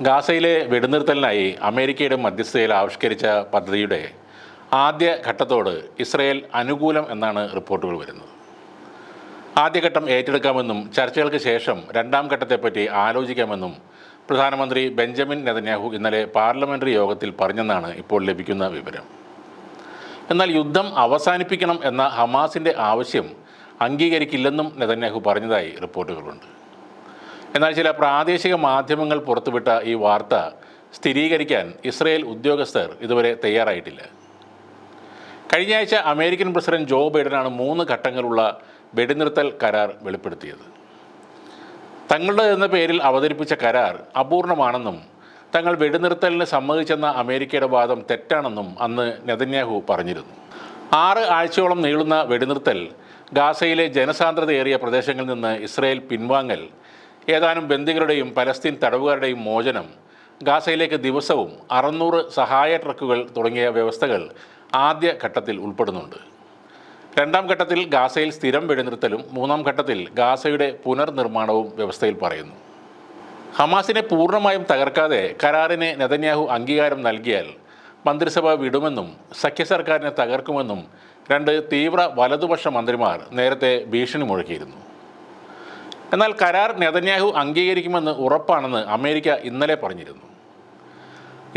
ഗാസയിലെ വെടിനിർത്തലിനായി അമേരിക്കയുടെ മധ്യസ്ഥതയിൽ ആവിഷ്കരിച്ച പദ്ധതിയുടെ ആദ്യ ഘട്ടത്തോട് ഇസ്രയേൽ അനുകൂലം എന്നാണ് റിപ്പോർട്ടുകൾ വരുന്നത്. ആദ്യഘട്ടം ഏറ്റെടുക്കാമെന്നും ചർച്ചകൾക്ക് ശേഷം രണ്ടാം ഘട്ടത്തെപ്പറ്റി ആലോചിക്കാമെന്നും പ്രധാനമന്ത്രി ബെഞ്ചമിൻ നെതന്യാഹു ഇന്നലെ പാർലമെന്ററി യോഗത്തിൽ പറഞ്ഞെന്നാണ് ഇപ്പോൾ ലഭിക്കുന്ന വിവരം. എന്നാൽ യുദ്ധം അവസാനിപ്പിക്കണം എന്ന ഹമാസിന്റെ ആവശ്യം അംഗീകരിക്കില്ലെന്നും നെതന്യാഹു പറഞ്ഞതായി റിപ്പോർട്ടുകളുണ്ട്. എന്നാൽ ചില പ്രാദേശിക മാധ്യമങ്ങൾ പുറത്തുവിട്ട ഈ വാർത്ത സ്ഥിരീകരിക്കാൻ ഇസ്രയേൽ ഉദ്യോഗസ്ഥർ ഇതുവരെ തയ്യാറായിട്ടില്ല. കഴിഞ്ഞയാഴ്ച അമേരിക്കൻ പ്രസിഡന്റ് ജോ ബൈഡനാണ് മൂന്ന് ഘട്ടങ്ങളുള്ള വെടിനിർത്തൽ കരാർ വെളിപ്പെടുത്തിയത്. തങ്ങളുടെ എന്ന പേരിൽ അവതരിപ്പിച്ച കരാർ അപൂർണമാണെന്നും തങ്ങൾ വെടിനിർത്തലിന് സമ്മതിച്ചെന്ന അമേരിക്കയുടെ വാദം തെറ്റാണെന്നും അന്ന് നെതന്യാഹു പറഞ്ഞിരുന്നു. ആറ് ആഴ്ചയോളം നീളുന്ന വെടിനിർത്തൽ ഗാസയിലെ ജനസാന്ദ്രതയേറിയ പ്രദേശങ്ങളിൽ നിന്ന് ഇസ്രയേൽ പിൻവാങ്ങൽ ഏതാനും ബന്ദികളുടെയും പലസ്തീൻ തടവുകാരുടെയും മോചനം ഗാസയിലേക്ക് ദിവസവും അറുന്നൂറ് സഹായ ട്രക്കുകൾ തുടങ്ങിയ വ്യവസ്ഥകൾ ആദ്യ ഘട്ടത്തിൽ ഉൾപ്പെടുന്നുണ്ട്. രണ്ടാം ഘട്ടത്തിൽ ഗാസയിൽ സ്ഥിരം വെടിനിർത്തലും മൂന്നാം ഘട്ടത്തിൽ ഗാസയുടെ പുനർനിർമ്മാണവും വ്യവസ്ഥയിൽ പറയുന്നു. ഹമാസിനെ പൂർണമായും തകർക്കാതെ കരാറിന് നെതന്യാഹു അംഗീകാരം നൽകിയാൽ മന്ത്രിസഭ വിടുമെന്നും സഖ്യ സർക്കാരിനെ തകർക്കുമെന്നും രണ്ട് തീവ്ര വലതുപക്ഷ മന്ത്രിമാർ നേരത്തെ ഭീഷണി മുഴക്കിയിരുന്നു എന്നാൽ കരാർ നെതന്യാഹു അംഗീകരിക്കുമെന്ന് ഉറപ്പാണെന്ന് അമേരിക്ക ഇന്നലെ പറഞ്ഞിരുന്നു.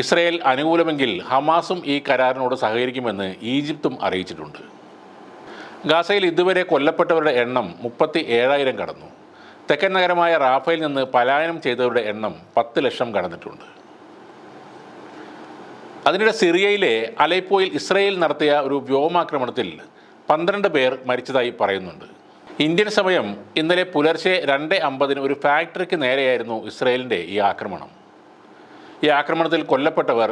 ഇസ്രയേൽ അനുകൂലമെങ്കിൽ ഹമാസും ഈ കരാറിനോട് സഹകരിക്കുമെന്ന് ഈജിപ്തും അറിയിച്ചിട്ടുണ്ട്. ഗാസയിൽ ഇതുവരെ കൊല്ലപ്പെട്ടവരുടെ എണ്ണം മുപ്പത്തി ഏഴായിരം കടന്നു. തെക്കൻ നഗരമായ റാഫയിൽ നിന്ന് പലായനം ചെയ്തവരുടെ എണ്ണം പത്ത് ലക്ഷം കടന്നിട്ടുണ്ട്. അതിനിടെ സിറിയയിലെ അലൈപ്പോയിൽ ഇസ്രയേൽ നടത്തിയ ഒരു വ്യോമാക്രമണത്തിൽ പന്ത്രണ്ട് പേർ മരിച്ചതായി പറയുന്നുണ്ട്. ഇന്ത്യൻ സമയം ഇന്നലെ പുലർച്ചെ രണ്ട് അമ്പതിന് ഒരു ഫാക്ടറിക്ക് നേരെയായിരുന്നു ഇസ്രയേലിന്റെ ഈ ആക്രമണം. ഈ ആക്രമണത്തിൽ കൊല്ലപ്പെട്ടവർ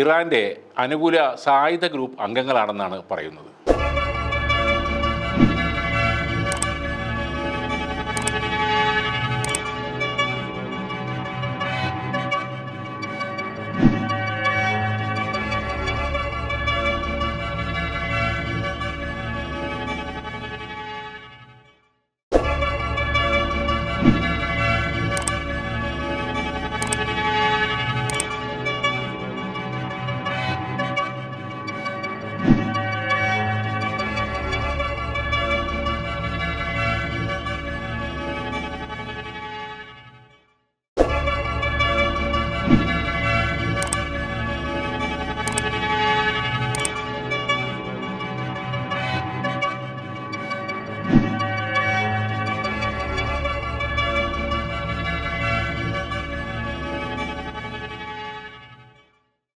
ഇറാന്റെ അനുകൂല സായുധ ഗ്രൂപ്പ് അംഗങ്ങളാണെന്നാണ് പറയുന്നത്.